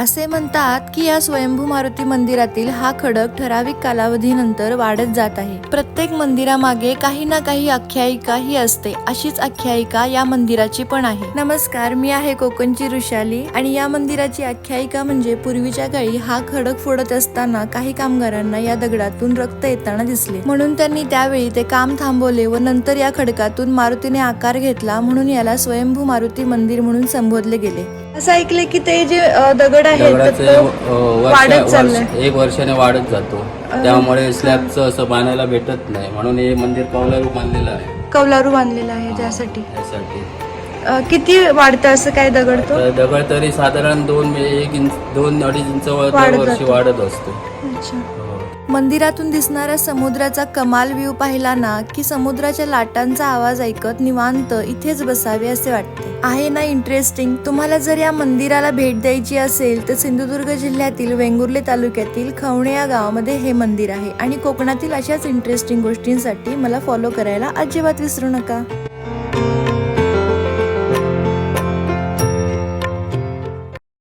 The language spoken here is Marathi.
असे म्हणतात की या स्वयंभू मारुती मंदिरातील हा खडक ठराविक कालावधीनंतर वाढत जात आहे. प्रत्येक मंदिरामागे काही ना काही आख्यायिका ही असते अशीच आख्यायिका या मंदिराची पण आहे. नमस्कार मी आहे कोकणची ऋषाली आणि या मंदिराची आख्यायिका म्हणजे पूर्वीच्या काळी हा खडक फोडत असताना काही कामगारांना या दगडातून रक्त येताना दिसले. म्हणून त्यांनी त्यावेळी ते काम थांबवले व नंतर या खडकातून मारुतीने आकार घेतला म्हणून याला स्वयंभू मारुती मंदिर म्हणून संबोधले गेले. असं ऐकले की ते जे अ, दगड आहेत तर दगडाचे तो अ, वर्ष वाढत वर्ष- चाललंय. एक वर्षाने वाढत जातो. त्यामुळे स्लॅबचं असं बांधायला भेटत नाही. म्हणून हे मंदिर कौलारू बांधलेलं आहे. कौलारू बांधलेला आहे त्यासाठी. अ, किती वाढतं असं काय दगड तो तर दगड तरी साधारण दोन एक इंच दोन अडीच इंच वर वाढत वर्षी जातो. वाढत असतो. अच्छा. हो. मंदिरातून दिसणाऱ्या समुद्राचा कमाल व्ह्यू पाहिला ना की समुद्राच्या लाटांचा आवाज ऐकत निवांत इथेच बसावे असे वाटते. आहे ना इंटरेस्टिंग तुम्हाला जर या मंदिराला भेट द्यायची असेल तर सिंधुदुर्ग जिल्ह्यातील वेंगुर्ले तालुक्यातील खवणे या गावामध्ये हे मंदिर आहे. आणि कोकणातील अशाच इंटरेस्टिंग गोष्टींसाठी मला फॉलो करायला अजिबात विसरू नका.